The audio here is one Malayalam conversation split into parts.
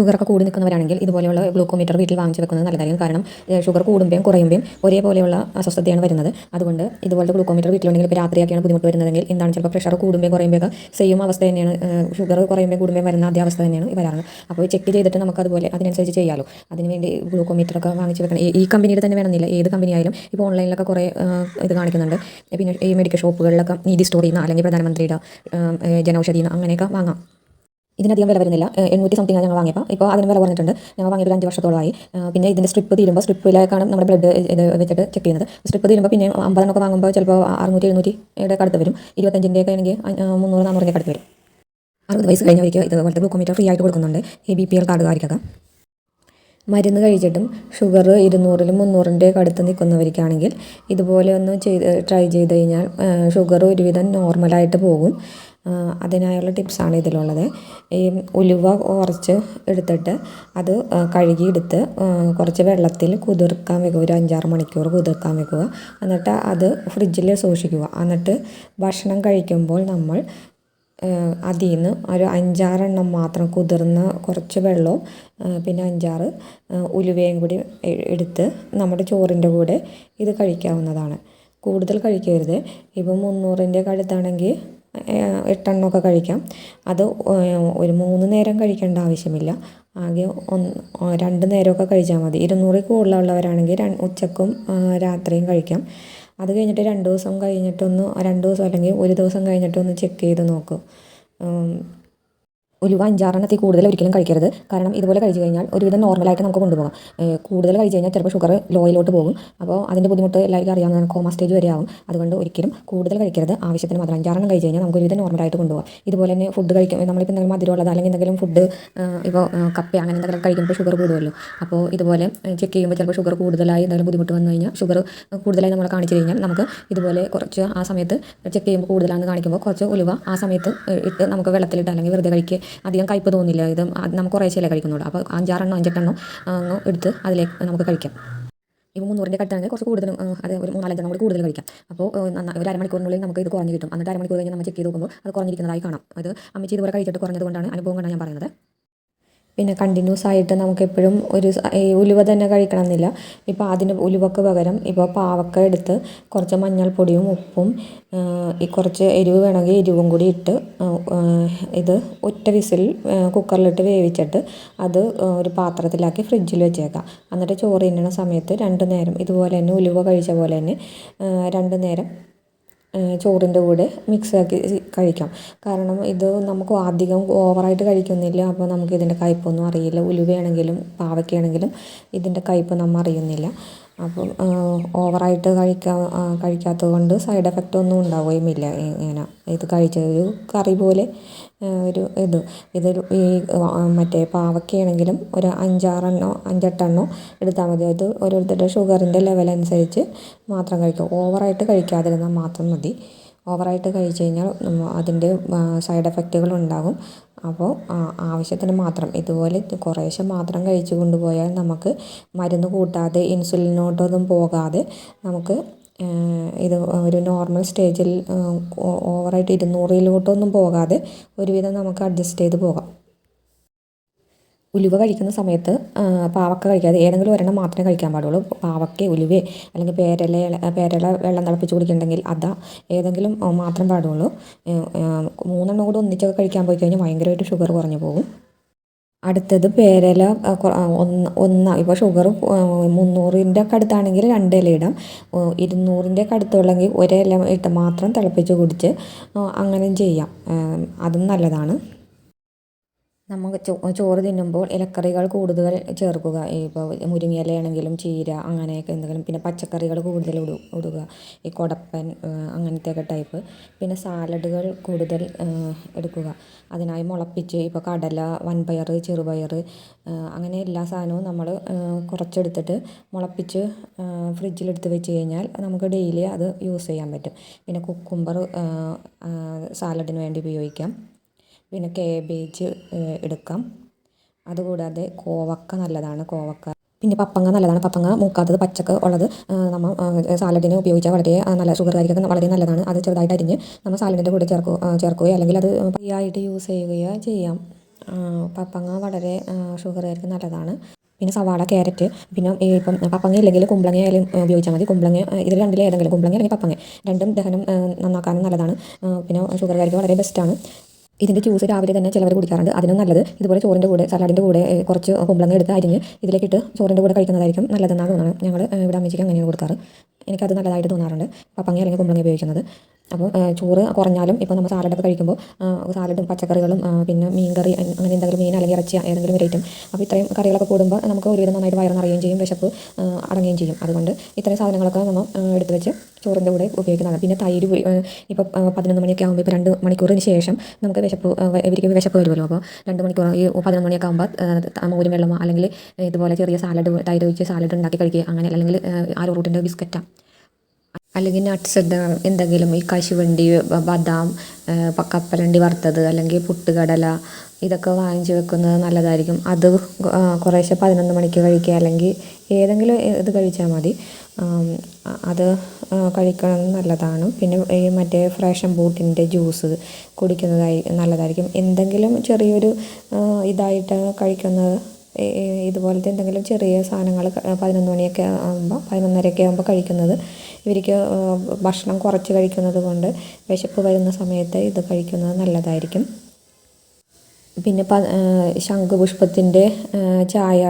ഷുഗറൊക്കെ കൂടി നിൽക്കുന്നവരാണെങ്കിൽ ഇതുപോലെയുള്ള ഗ്ലൂക്കോമീറ്റർ വീട്ടിൽ വാങ്ങിച്ച് വെക്കുന്നത് നല്ലതായിരിക്കും. കാരണം ഷുഗർ കൂടുമ്പോഴും കുറയുമ്പോഴും ഒരേപോലെയുള്ള അസ്വസ്ഥതയാണ് വരുന്നത്. അതുകൊണ്ട് ഇതുപോലത്തെ ഗ്ലൂക്കോമീറ്റർ വീട്ടിലുണ്ടെങ്കിൽ ഇപ്പോൾ രാത്രിയൊക്കെയാണ് ബുദ്ധിമുട്ട് വരുന്നതെങ്കിൽ എന്താണ് ചിലപ്പോൾ പ്രഷർ കൂടുമ്പോൾ കുറയുമ്പോൾ സെയിം അവസ്ഥ തന്നെയാണ്. ഷുഗർ കുറയുമ്പോൾ കൂടുമ്പോൾ വരുന്ന അതേ അവസ്ഥ തന്നെയാണ് വരാറുള്ളത് അപ്പോൾ ചെക്ക് ചെയ്തിട്ട് നമുക്ക് അതുപോലെ അതിനനുസരിച്ച് ചെയ്യാമല്ലോ അതിനുവേണ്ടി ഗ്ലൂക്കോമീറ്റർ ഒക്കെ വാങ്ങിച്ച് വെക്കണം ഈ- ഈ കമ്പനിയുടെ തന്നെ വേണമെന്നില്ല. ഏത് കമ്പനി ആയാലും ഇപ്പോൾ ഓൺലൈനിലൊക്കെ കുറേ ഇത് കാണിക്കുന്നുണ്ട്. പിന്നെ ഈ മെഡിക്കൽ ഷോപ്പുകളിലൊക്കെ നീതി സ്റ്റോറിൽ നിന്ന് അല്ലെങ്കിൽ പ്രധാനമന്ത്രിയുടെ ജനൌഷധിയിൽ നിന്ന് അങ്ങനെയൊക്കെ വാങ്ങാം. ഇതിനധികം വില വരുന്നില്ല. എണ്ണൂറ്റി സംതിങ് ഞങ്ങൾ വാങ്ങിയപ്പോൾ ഇപ്പോൾ അതിന് വില കുറഞ്ഞിട്ടുണ്ട്. ഞങ്ങൾ വാങ്ങിയത് അഞ്ച് വർഷത്തോളമായി. പിന്നെ ഇതിന്റെ സ്ട്രിപ്പ് തീരുമ്പോൾ സ്ട്രിപ്പിലേക്കാണ് നമ്മുടെ ബ്ലഡ് ഇത് വെച്ചിട്ട് ചെക്ക് ചെയ്യുന്നത്. സ്ട്രിപ്പ് തീരുമ്പോൾ പിന്നെ അമ്പതെണ്ണൊക്കെ വാങ്ങുമ്പോൾ ചിലപ്പോൾ അറുന്നൂറ്റി എഴുന്നൂറ്റിയുടെ അടുത്ത് വരും. ഇരുപത്തഞ്ചിന്റെയൊക്കെ ആണെങ്കിൽ മുന്നൂറ് നാന്നൂറിന്റെ അടുത്ത് വരും. അറുപത് വയസ്സ് കഴിഞ്ഞവർക്ക് ഇതുപോലത്തെ ഗ്ലൂക്കോമീറ്റർ ഫ്രീ ആയിട്ട് കൊടുക്കുന്നുണ്ട്. ഈ ബി പി എൽ കാർഡുകാർക്കൊക്കെ മരുന്ന് കഴിച്ചിട്ടും ഷുഗർ ഇരുന്നൂറിലും മുന്നൂറിന്റെ അടുത്ത് നിൽക്കുന്നവർക്കാണെങ്കിൽ ഇതുപോലെ ഒന്ന് ചെയ്ത് ട്രൈ ചെയ്ത് കഴിഞ്ഞാൽ ഷുഗർ ഒരുവിധം നോർമലായിട്ട് പോകും. അതിനായുള്ള ടിപ്സാണ് ഇതിലുള്ളത്. ഈ ഉലുവ കുറച്ച് എടുത്തിട്ട് അത് കഴുകിയെടുത്ത് കുറച്ച് വെള്ളത്തിൽ കുതിർക്കാൻ വെക്കുക. ഒരു അഞ്ചാറ് മണിക്കൂർ കുതിർക്കാൻ വെക്കുക. എന്നിട്ട് അത് ഫ്രിഡ്ജിൽ സൂക്ഷിക്കുക. എന്നിട്ട് ഭക്ഷണം കഴിക്കുമ്പോൾ നമ്മൾ അതിൽ നിന്ന് ഒരു അഞ്ചാറെണ്ണം മാത്രം കുതിർന്ന കുറച്ച് വെള്ളവും പിന്നെ അഞ്ചാറ് ഉലുവയും കൂടി എടുത്ത് നമ്മുടെ ചോറിന്റെ കൂടെ ഇത് കഴിക്കാവുന്നതാണ്. കൂടുതൽ കഴിക്കരുത്. ഇപ്പം മുന്നൂറിന്റെ അടുത്താണെങ്കിൽ ഏഹ് എട്ടെണ്ണമൊക്കെ കഴിക്കാം. അത് ഒരു മൂന്ന് നേരം കഴിക്കേണ്ട ആവശ്യമില്ല. ആകെ ഒന്ന് രണ്ട് നേരമൊക്കെ കഴിച്ചാൽ മതി. ഇരുന്നൂറിൽ കൂടുതലുള്ളവരാണെങ്കിൽ ഉച്ചക്കും രാത്രിയും കഴിക്കാം. അത് കഴിഞ്ഞിട്ട് രണ്ട് ദിവസം കഴിഞ്ഞിട്ടൊന്ന് രണ്ട് ദിവസം അല്ലെങ്കിൽ ഒരു ദിവസം കഴിഞ്ഞിട്ടൊന്ന് ചെക്ക് ചെയ്ത് നോക്കും. ഉലുവ അഞ്ചാറെണ്ണത്തിൽ കൂടുതൽ ഒരിക്കലും കഴിക്കരുത്. കാരണം ഇതുപോലെ കഴിച്ചു കഴിഞ്ഞാൽ ഒരുവിധം നോർമലായിട്ട് നമുക്ക് കൊണ്ടുപോകാം. കൂടുതൽ കഴിച്ചു കഴിഞ്ഞാൽ ചിലപ്പോൾ ഷുഗർ ലോയിലോട്ട് പോകും. അപ്പോൾ അതിന്റെ ബുദ്ധിമുട്ട് എല്ലാവർക്കും അറിയാവുന്നതാണ്. കോമ സ്റ്റേജ് വരെ ആവും. അതുകൊണ്ട് ഒരിക്കലും കൂടുതൽ കഴിക്കരുത്. ആവശ്യത്തിന് മാത്രം അഞ്ചാറെണ്ണം കഴിച്ച് കഴിഞ്ഞാൽ നമുക്ക് ഒരുവിധം നോർമലായിട്ട് കൊണ്ടുപോകാം. ഇതുപോലെ തന്നെ ഫുഡ് കഴിക്കും. നമ്മളിപ്പോൾ എന്തെങ്കിലും മധുരമുള്ളത് അല്ലെങ്കിൽ എന്തെങ്കിലും ഫുഡ് ഇപ്പോൾ കപ്പ അങ്ങനെ എന്തെങ്കിലും കഴിക്കുമ്പോൾ ഷുഗർ കൂടുമല്ലോ. അപ്പോൾ ഇതുപോലെ ചെക്ക് ചെയ്യുമ്പോൾ ചിലപ്പോൾ ഷുഗർ കൂടുതലായി എന്തെങ്കിലും ബുദ്ധിമുട്ട് വന്നു കഴിഞ്ഞാൽ ഷുഗർ കൂടുതലായി നമ്മൾ കാണിച്ചു കഴിഞ്ഞാൽ നമുക്ക് ഇതുപോലെ കുറച്ച് ആ സമയത്ത് ചെക്ക് ചെയ്യുമ്പോൾ കൂടുതലാണെന്ന് കാണിക്കുമ്പോൾ കുറച്ച് ഉലുവ ആ സമയത്ത് ഇട്ട് നമുക്ക് വെള്ളത്തിലിട്ട് അല്ലെങ്കിൽ വെറുതെ കഴിക്കുക. അധികം കയ്പ് തോന്നില്ല. ഇത് നമുക്ക് കുറേശ്ശേ കഴിക്കുന്നുള്ളൂ. അപ്പോൾ അഞ്ചാറെണ്ണോ അഞ്ചെട്ടെണ്ണോ എടുത്ത് അതിലേക്ക് നമുക്ക് കഴിക്കാം. ഇപ്പോൾ മുന്നൂറിന്റെ കട്ടാണെങ്കിൽ കുറച്ച് കൂടുതലും അത് ഒരു മൂന്നാലഞ്ചെണ്ണം കൂടി കൂടുതൽ കഴിക്കാം. അപ്പോൾ ഒരു അരമണിക്കൂറിനുള്ളിൽ നമുക്ക് ഇത് കുറഞ്ഞു കിട്ടും. എന്നിട്ട് അരമണിക്കൂർ കഴിഞ്ഞ് നമ്മൾ ചെക്ക് ചെയ്ത് നോക്കുമ്പോൾ അത് കുറഞ്ഞിരിക്കുന്നതായി കാണാം. അത് അമ്മച്ചി ഇതുവരെ കഴിച്ചിട്ട് കുറഞ്ഞതുകൊണ്ടാണ് അനുഭവം കൊണ്ടാണ് ഞാൻ പറയുന്നത്. പിന്നെ കണ്ടിന്യൂസ് ആയിട്ട് നമുക്ക് എപ്പോഴും ഒരു ഉലുവ തന്നെ കഴിക്കണം എന്നില്ല ഇപ്പോൾ അതിന് ഉലുവക്ക് പകരം ഇപ്പോൾ പാവക്ക എടുത്ത് കുറച്ച് മഞ്ഞൾപ്പൊടിയും ഉപ്പും ഈ കുറച്ച് എരിവ് വേണമെങ്കിൽ എരിവും കൂടി ഇട്ട് ഇത് ഒറ്റ വിസിൽ കുക്കറിലിട്ട് വേവിച്ചിട്ട് അത് ഒരു പാത്രത്തിലാക്കി ഫ്രിഡ്ജിൽ വെച്ചേക്കാം. എന്നിട്ട് ചോറ് തിന്നണ സമയത്ത് രണ്ട് നേരം ഇതുപോലെ തന്നെ ഉലുവ കഴിച്ച പോലെ തന്നെ രണ്ട് നേരം ചോറിന്റെ കൂടെ മിക്സ് ആക്കി കഴിക്കാം. കാരണം ഇത് നമുക്ക് അധികം ഓവറായിട്ട് കഴിക്കുന്നില്ല. അപ്പോൾ നമുക്ക് ഇതിന്റെ കയ്പൊന്നും അറിയില്ല. ഉലുവയാണെങ്കിലും പാവയ്ക്കാണെങ്കിലും ഇതിന്റെ കയ്പ് നമ്മൾ അറിയുന്നില്ല. അപ്പം ഓവറായിട്ട് കഴിക്കാ കഴിക്കാത്തത് കൊണ്ട് സൈഡ് എഫക്റ്റ് ഒന്നും ഉണ്ടാവുകയുമില്ല ഇങ്ങനെ ഇത് കഴിച്ച ഒരു കറി പോലെ ഒരു ഇത്. ഇതൊരു ഈ മറ്റേ പാവക്കയാണെങ്കിലും ഒരു അഞ്ചാറെണ്ണോ അഞ്ചെട്ടെണ്ണോ എടുത്താൽ മതി. അത് ഓരോരുത്തരുടെ ഷുഗറിന്റെ ലെവൽ അനുസരിച്ച് മാത്രം കഴിക്കുക ഓവറായിട്ട് കഴിക്കാതിരുന്നാൽ മാത്രം മതി. ഓവറായിട്ട് കഴിച്ച് കഴിഞ്ഞാൽ അതിന്റെ സൈഡ് എഫക്റ്റുകൾ ഉണ്ടാകും. അപ്പോൾ ആവശ്യത്തിന് മാത്രം. ഇതുപോലെ കുറേശ്ശെ മാത്രം കഴിച്ചു കൊണ്ടുപോയാൽ നമുക്ക് മരുന്ന് കൂട്ടാതെ ഇൻസുലിനോട്ടൊന്നും പോകാതെ നമുക്ക് ഇത് ഒരു നോർമൽ സ്റ്റേജിൽ ഓവറായിട്ട് ഇരുന്നൂറിലോട്ടൊന്നും പോകാതെ ഒരുവിധം നമുക്ക് അഡ്ജസ്റ്റ് ചെയ്ത് പോകാം. ഉലുവ കഴിക്കുന്ന സമയത്ത് പാവക്ക കഴിക്കാതെ ഏതെങ്കിലും ഒരെണ്ണം മാത്രമേ കഴിക്കാൻ പാടുള്ളൂ. പാവക്ക ഉലുവ അല്ലെങ്കിൽ പേരല പേരല വെള്ളം തിളപ്പിച്ച് കുടിക്കുന്നുണ്ടെങ്കിൽ അതാ ഏതെങ്കിലും മാത്രം പാടുള്ളൂ. മൂന്നെണ്ണം കൂടെ ഒന്നിച്ചൊക്കെ കഴിക്കാൻ പോയി കഴിഞ്ഞാൽ ഭയങ്കരമായിട്ട് ഷുഗർ കുറഞ്ഞു പോകും. അടുത്തത് പേരല ഒന്ന് ഒന്ന് ഇപ്പോൾ ഷുഗർ മുന്നൂറിന്റെ ഒക്കെ അടുത്താണെങ്കിൽ രണ്ട് ഇല ഇടാം ഇരുന്നൂറിന്റെ ഒക്കെ അടുത്തുള്ളെങ്കിൽ ഒരില ഇട്ട് മാത്രം തിളപ്പിച്ച് കുടിച്ച് അങ്ങനെയും ചെയ്യാം. അതും നല്ലതാണ്. നമുക്ക് ചോറ് തിന്നുമ്പോൾ ഇലക്കറികൾ കൂടുതൽ ചേർക്കുക. ഇപ്പോൾ മുരിങ്ങയിലയാണെങ്കിലും ചീര അങ്ങനെയൊക്കെ എന്തെങ്കിലും പിന്നെ പച്ചക്കറികൾ കൂടുതൽ ഇടു ഇടുക. ഈ കുടപ്പൻ അങ്ങനത്തെയൊക്കെ ടൈപ്പ് പിന്നെ സാലഡുകൾ കൂടുതൽ എടുക്കുക. അതിനായി മുളപ്പിച്ച് ഇപ്പോൾ കടല വൻപയർ ചെറുപയർ അങ്ങനെ എല്ലാ സാധനവും നമ്മൾ കുറച്ചെടുത്തിട്ട് മുളപ്പിച്ച് ഫ്രിഡ്ജിലെടുത്ത് വെച്ച് കഴിഞ്ഞാൽ നമുക്ക് ഡെയിലി അത് യൂസ് ചെയ്യാൻ പറ്റും. പിന്നെ കുക്കുംബർ സാലഡിന് വേണ്ടി ഉപയോഗിക്കാം. പിന്നെ കേബേജ് എടുക്കാം. അതുകൂടാതെ കോവക്ക നല്ലതാണ് കോവക്ക. പിന്നെ പപ്പങ്ങ നല്ലതാണ് പപ്പങ്ങ മൂക്കാത്തത് പച്ചക്ക് ഉള്ളത്. നമ്മൾ സാലഡിന് ഉപയോഗിച്ചാൽ വളരെ നല്ല ഷുഗർകാരിക്കൊക്കെ വളരെ നല്ലതാണ്. അത് ചെറുതായിട്ട് അരിഞ്ഞ് നമ്മൾ സാലഡിന്റെ കൂടെ ചേർക്കുക ചേർക്കുകയോ അല്ലെങ്കിൽ അത് ഫ്രീയായിട്ട് യൂസ് ചെയ്യുകയോ ചെയ്യാം. പപ്പങ്ങ വളരെ ഷുഗറുകാർക്ക് നല്ലതാണ്. പിന്നെ സവാള ക്യാരറ്റ് പിന്നെ ഇപ്പം പപ്പങ്ങ ഇല്ലെങ്കിൽ കുമ്പളങ്ങ ആയാലും ഉപയോഗിച്ചാൽ മതി. കുമ്പളങ്ങ ഇതിൽ രണ്ടിലേതെങ്കിലും കുമ്പളങ്ങ അല്ലെങ്കിൽ പപ്പങ്ങ. രണ്ടും ദഹനം നന്നാക്കാനും നല്ലതാണ്. പിന്നെ ഷുഗറുകാർക്ക് വളരെ ബെസ്റ്റാണ് ഇതിന്റെ ജ്യൂസ് രാവിലെ തന്നെ ചിലവർ കുടിക്കാറുണ്ട്. അതിനും നല്ലത്. ഇതുപോലെ ചോറിന്റെ കൂടെ സലാഡിന്റെ കൂടെ കുറച്ച് കുമ്പളങ്ങ എടുത്ത് അരിഞ്ഞ് ഇതിലേക്കിട്ട് ചോറിന്റെ കൂടെ കഴിക്കുന്നതായിരിക്കും നല്ലതെന്നാണ് തോന്നുന്നത് ഞങ്ങൾ ഇവിടെ അമ്മച്ചിക്ക് അങ്ങനെയാണ് കൊടുക്കാറ്. എനിക്കത് നല്ലതായിട്ട് തോന്നാറുണ്ട്. പപ്പങ്ങ അല്ലെങ്കിൽ കുമ്പളങ്ങ ഉപയോഗിക്കുന്നത്. അപ്പോൾ ചോറ് കുറഞ്ഞാലും ഇപ്പോൾ നമ്മൾ സാലഡൊക്കെ കഴിക്കുമ്പോൾ സാലഡും പച്ചക്കറികളും പിന്നെ മീൻ കറി അങ്ങനെ എന്തെങ്കിലും മീൻ അല്ലെങ്കിൽ ഇറച്ചി ഏതെങ്കിലും ഒരു ഐറ്റം അപ്പോൾ ഇത്രയും കറികളൊക്കെ കൂടുമ്പോൾ നമുക്ക് ഒരുവിധം നന്നായിട്ട് വയറ് ചെയ്യും വിശപ്പ് അടങ്ങുകയും ചെയ്യും. അതുകൊണ്ട് ഇത്രയും സാധനങ്ങളൊക്കെ നമ്മൾ എടുത്തു വെച്ച് ചോറിന്റെ കൂടെ ഉപയോഗിക്കുന്നതാണ്. പിന്നെ തൈര് ഇപ്പോൾ പതിനൊന്ന് മണിയൊക്കെ ആകുമ്പോൾ ഇപ്പോൾ രണ്ട് മണിക്കൂറിന് ശേഷം നമുക്ക് വിശപ്പ് ഇവർക്ക് വിശപ്പ് വരുമല്ലോ. അപ്പോൾ രണ്ട് മണിക്കൂർ ഈ പതിനൊന്ന് മണിയൊക്കെ ആകുമ്പോൾ മോരും വെള്ളമോ അല്ലെങ്കിൽ ഇതുപോലെ ചെറിയ സാലഡ് തൈര് ഒഴിച്ച് സാലഡ് ഉണ്ടാക്കി കഴിക്കുക. അങ്ങനെ അല്ലെങ്കിൽ ആ റൂട്ടിന്റെ ബിസ്ക്കറ്റാണ് അല്ലെങ്കിൽ നട്ട്സ് എന്തെങ്കിലും ഈ കശുവണ്ടി ബദാം കപ്പലണ്ടി വറുത്തത് അല്ലെങ്കിൽ പുട്ടുകടല ഇതൊക്കെ വാങ്ങിച്ച് വെക്കുന്നത് നല്ലതായിരിക്കും. അത് കുറേശ്ശെ പതിനൊന്ന് മണിക്ക് കഴിക്കുക അല്ലെങ്കിൽ ഏതെങ്കിലും ഇത് കഴിച്ചാൽ മതി. അത് കഴിക്കണം നല്ലതാണ്. പിന്നെ ഈ മറ്റേ ഫ്രഷൻ ബൂട്ടിന്റെ ജ്യൂസ് കുടിക്കുന്നതായി നല്ലതായിരിക്കും. എന്തെങ്കിലും ചെറിയൊരു ഇതായിട്ട് കഴിക്കുന്നത് ഇതുപോലത്തെ എന്തെങ്കിലും ചെറിയ സാധനങ്ങൾ പതിനൊന്ന് മണിയൊക്കെ ആകുമ്പോൾ പതിനൊന്നരയൊക്കെ ആകുമ്പോൾ കഴിക്കുന്നത്. ഇവർക്ക് ഭക്ഷണം കുറച്ച് കഴിക്കുന്നത് കൊണ്ട് വിശപ്പ് വരുന്ന സമയത്ത് ഇത് കഴിക്കുന്നത് നല്ലതായിരിക്കും. പിന്നെ പ ശംഖുപുഷ്പത്തിന്റെ ചായ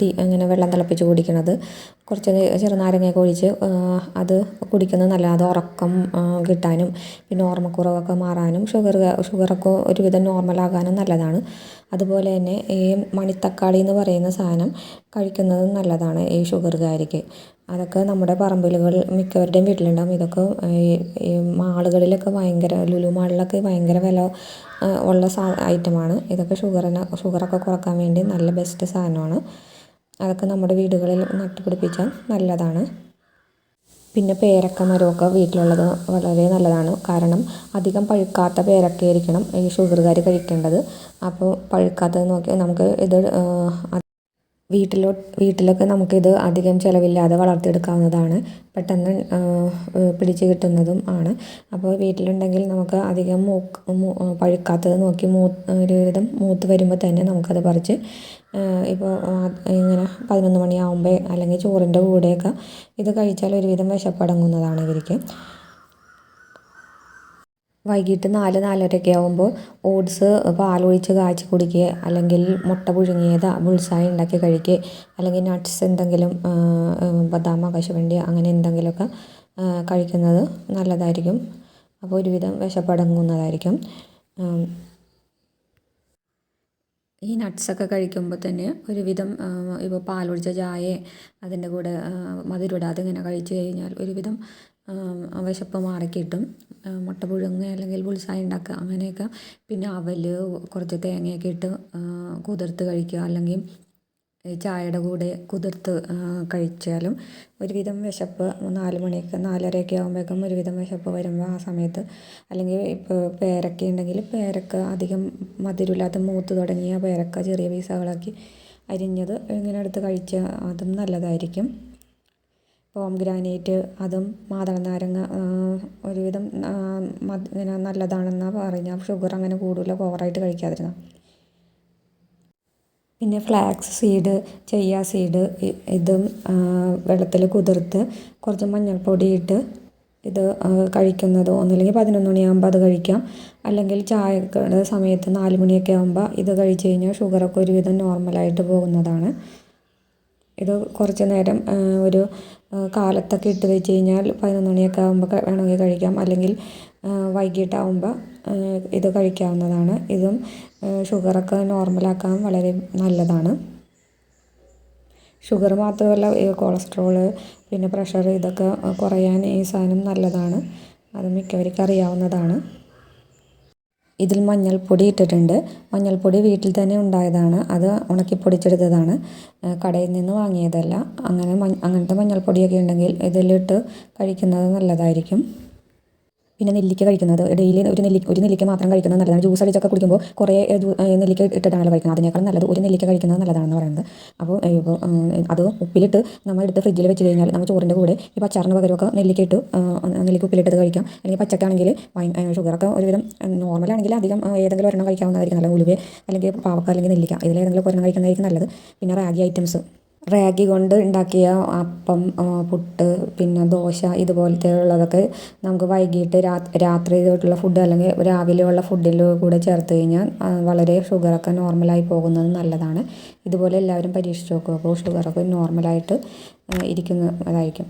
ടീ അങ്ങനെ വെള്ളം തിളപ്പിച്ച് കുടിക്കണത്. കുറച്ച് ചെറുനാരങ്ങയൊക്കെ ഒഴിച്ച് അത് കുടിക്കുന്നത് നല്ലതാണ്. അത് ഉറക്കം കിട്ടാനും പിന്നെ ഓർമ്മക്കുറവൊക്കെ മാറാനും ഷുഗർ ഷുഗറൊക്കെ ഒരുവിധം നോർമലാകാനും നല്ലതാണ്. അതുപോലെ തന്നെ ഈ മണിത്തക്കാളി എന്ന് പറയുന്ന സാധനം കഴിക്കുന്നത് നല്ലതാണ് ഈ ഷുഗറുകാർക്ക് അതൊക്കെ നമ്മുടെ പറമ്പിലുകൾ മിക്കവരുടെയും വീട്ടിലുണ്ടാകും ഇതൊക്കെ ഈ മാളുകളിലൊക്കെ ഭയങ്കര ലുലു മാളിലൊക്കെ ഭയങ്കര വില ഉള്ള സാ ഐറ്റമാണ്. ഇതൊക്കെ ഷുഗറിന് ഷുഗറൊക്കെ കുറയ്ക്കാൻ വേണ്ടി നല്ല ബെസ്റ്റ് സാധനമാണ്. അതൊക്കെ നമ്മുടെ വീടുകളിൽ നട്ടുപിടിപ്പിച്ചാൽ നല്ലതാണ്. പിന്നെ പേരക്ക മരമൊക്കെ വീട്ടിലുള്ളത് വളരെ നല്ലതാണ്. കാരണം അധികം പഴുക്കാത്ത പേരക്ക ആയിരിക്കണം ഈ ഷുഗറുകാർ കഴിക്കേണ്ടത്. അപ്പോൾ പഴുക്കാത്തത് നോക്കി നമുക്ക് ഇത് വീട്ടിലോ വീട്ടിലൊക്കെ നമുക്കിത് അധികം ചിലവില്ലാതെ വളർത്തിയെടുക്കാവുന്നതാണ്. പെട്ടെന്ന് പിടിച്ചു കിട്ടുന്നതും ആണ്. അപ്പോൾ വീട്ടിലുണ്ടെങ്കിൽ നമുക്ക് അധികം മൂക്ക് പഴുക്കാത്തത് നോക്കി മൂ ഒരുവിധം മൂത്ത് വരുമ്പോൾ തന്നെ നമുക്കത് പറിച്ച് ഇപ്പോൾ ഇങ്ങനെ പതിനൊന്ന് മണിയാകുമ്പോൾ അല്ലെങ്കിൽ ചോറിന്റെ കൂടെയൊക്കെ ഇത് കഴിച്ചാൽ ഒരുവിധം വിശപ്പടങ്ങുന്നതാണ് ഇവർക്ക്. വൈകിട്ട് നാല് നാലരയൊക്കെ ആകുമ്പോൾ ഓട്സ് പാലൊഴിച്ച് കാച്ചി കുടിക്കുക അല്ലെങ്കിൽ മുട്ട പുഴുങ്ങിയത് ബുൾസായി ഉണ്ടാക്കി കഴിക്കുക അല്ലെങ്കിൽ നട്ട്സ് എന്തെങ്കിലും ബദാം കശുവണ്ടി അങ്ങനെ എന്തെങ്കിലുമൊക്കെ കഴിക്കുന്നത് നല്ലതായിരിക്കും. അപ്പോൾ ഒരുവിധം വിശപ്പടങ്ങുന്നതായിരിക്കും. ഈ നട്ട്സൊക്കെ കഴിക്കുമ്പോൾ തന്നെ ഒരുവിധം ഇപ്പോൾ പാലൊഴിച്ച ചായ അതിന്റെ കൂടെ മധുരിടാതെ ഇങ്ങനെ കഴിച്ചു കഴിഞ്ഞാൽ ഒരുവിധം വിശപ്പ് മാറിക്കിട്ടും മുട്ട പുഴുങ്ങുക അല്ലെങ്കിൽ ബുൾസായി ഉണ്ടാക്കുക അങ്ങനെയൊക്കെ. പിന്നെ അവൽ കുറച്ച് തേങ്ങയൊക്കെ ഇട്ട് കുതിർത്ത് കഴിക്കുക. അല്ലെങ്കിൽ ചായയുടെ കൂടെ കുതിർത്ത് കഴിച്ചാലും ഒരുവിധം വിശപ്പ് നാല് മണിയൊക്കെ നാലരയൊക്കെ ആകുമ്പോഴേക്കും ഒരുവിധം വിശപ്പ് വരുമ്പോൾ ആ സമയത്ത്. അല്ലെങ്കിൽ ഇപ്പോൾ പേരക്ക ഉണ്ടെങ്കിൽ പേരക്ക അധികം മധുരമില്ലാത്ത മൂത്ത് തുടങ്ങിയ പേരക്ക ചെറിയ പീസുകളാക്കി അരിഞ്ഞത് ഇങ്ങനെ എടുത്ത് കഴിച്ചാൽ അതും നല്ലതായിരിക്കും. പോംഗ്രാനൈറ്റ് അതും മാതള നാരങ്ങ ഒരുവിധം പിന്നെ നല്ലതാണെന്നാണ് പറഞ്ഞാൽ ഷുഗർ അങ്ങനെ കൂടുതൽ ഓവറായിട്ട് കഴിക്കാതിരുന്നാൽ പിന്നെ ഫ്ലാക്സ് സീഡ് ചെയ്യ സീഡ് ഇതും വെള്ളത്തിൽ കുതിർത്ത് കുറച്ച് മഞ്ഞൾപ്പൊടി ഇട്ട് ഇത് കഴിക്കുന്നത്. ഒന്നുമില്ലെങ്കിൽ പതിനൊന്ന് മണിയാകുമ്പോൾ അത് കഴിക്കാം. അല്ലെങ്കിൽ ചായയുടെ സമയത്ത് നാല് മണിയൊക്കെ ആകുമ്പോൾ ഇത് കഴിച്ച് കഴിഞ്ഞാൽ ഷുഗറൊക്കെ ഒരുവിധം നോർമലായിട്ട് പോകുന്നതാണ്. ഇത് കുറച്ച് നേരം ഒരു കാലത്തൊക്കെ ഇട്ട് വെച്ച് കഴിഞ്ഞാൽ പതിനൊന്ന് മണിയൊക്കെ ആകുമ്പോൾ വേണമെങ്കിൽ കഴിക്കാം. അല്ലെങ്കിൽ വൈകിട്ടാകുമ്പോൾ ഇത് കഴിക്കാവുന്നതാണ്. ഇതും ഷുഗറൊക്കെ നോർമലാക്കാൻ വളരെ നല്ലതാണ്. ഷുഗർ മാത്രമല്ല കൊളസ്ട്രോൾ പിന്നെ പ്രഷർ ഇതൊക്കെ കുറയാൻ ഈ സാധനം നല്ലതാണ്. അത് മിക്കവർക്കും അറിയാവുന്നതാണ്. ഇതിൽ മഞ്ഞൾപ്പൊടി ഇട്ടിട്ടുണ്ട്. മഞ്ഞൾപ്പൊടി വീട്ടിൽ തന്നെ ഉണ്ടായതാണ്. അത് ഉണക്കി പൊടിച്ചെടുത്തതാണ്. കടയിൽ നിന്ന് വാങ്ങിയതല്ല. അങ്ങനെ അങ്ങനത്തെ മഞ്ഞൾപ്പൊടിയൊക്കെ ഉണ്ടെങ്കിൽ ഇതിലിട്ട് കഴിക്കുന്നത് നല്ലതായിരിക്കും. പിന്നെ നെല്ലിക്ക കഴിക്കുന്നത്. ഡെയിലി ഒരു നെല്ലി ഒരു നെല്ലിക്ക മാത്രം കഴിക്കുന്നത് നല്ലതാണ്. ജ്യൂസ് അടിച്ചൊക്കെ കുടിക്കുമ്പോൾ കുറേ നെല്ലിക്ക ഇട്ടിട്ടാണല്ലോ കഴിക്കുന്നത് അതിനേക്കാൾ നല്ലത് ഒരു നെല്ലിക്ക കഴിക്കുന്നത് നല്ലതാണെന്ന് പറയുന്നത്. അപ്പോൾ അത് ഉപ്പിലിട്ട് നമ്മൾ എടുത്ത് ഫ്രിഡ്ജിൽ വെച്ച് കഴിഞ്ഞാൽ നമ്മൾ ചോറിന്റെ കൂടെ ഈ പച്ചാറിന്റെ പകരമൊക്കെ നെല്ലിക്ക ഇട്ട് നെല്ലിക്ക ഉപ്പിലിട്ടത് കഴിക്കാം. അല്ലെങ്കിൽ പച്ചക്കാണെങ്കിൽ ഷുഗറൊക്കെ ഒരുവിധം നോർമലാണെങ്കിൽ അധികം ഏതെങ്കിലും ഒരെണ്ണം കഴിക്കാവുന്നതായിരിക്കും. നല്ല ഉലുവ അല്ലെങ്കിൽ പാവക്ക അല്ലെങ്കിൽ നെല്ലിക്ക. ഇതിലേതെങ്കിലും ഒരെണ്ണം കഴിക്കുന്നതായിരിക്കും നല്ലത്. പിന്നെ റാഗി ഐറ്റംസ്. റാഗി കൊണ്ട് ഉണ്ടാക്കിയ അപ്പം പുട്ട് പിന്നെ ദോശ ഇതുപോലത്തെ ഉള്ളതൊക്കെ നമുക്ക് വൈകിട്ട് രാ- രാത്രി തൊട്ടുള്ള ഫുഡ് അല്ലെങ്കിൽ രാവിലെ ഉള്ള ഫുഡിൽ കൂടെ ചേർത്ത് കഴിഞ്ഞാൽ വളരെ ഷുഗറൊക്കെ നോർമലായി പോകുന്നത് നല്ലതാണ്. ഇതുപോലെ എല്ലാവരും പരീക്ഷിച്ച് നോക്കുക അപ്പോൾ ഷുഗറൊക്കെ നോർമലായിട്ട് ഇരിക്കുന്നതായിരിക്കും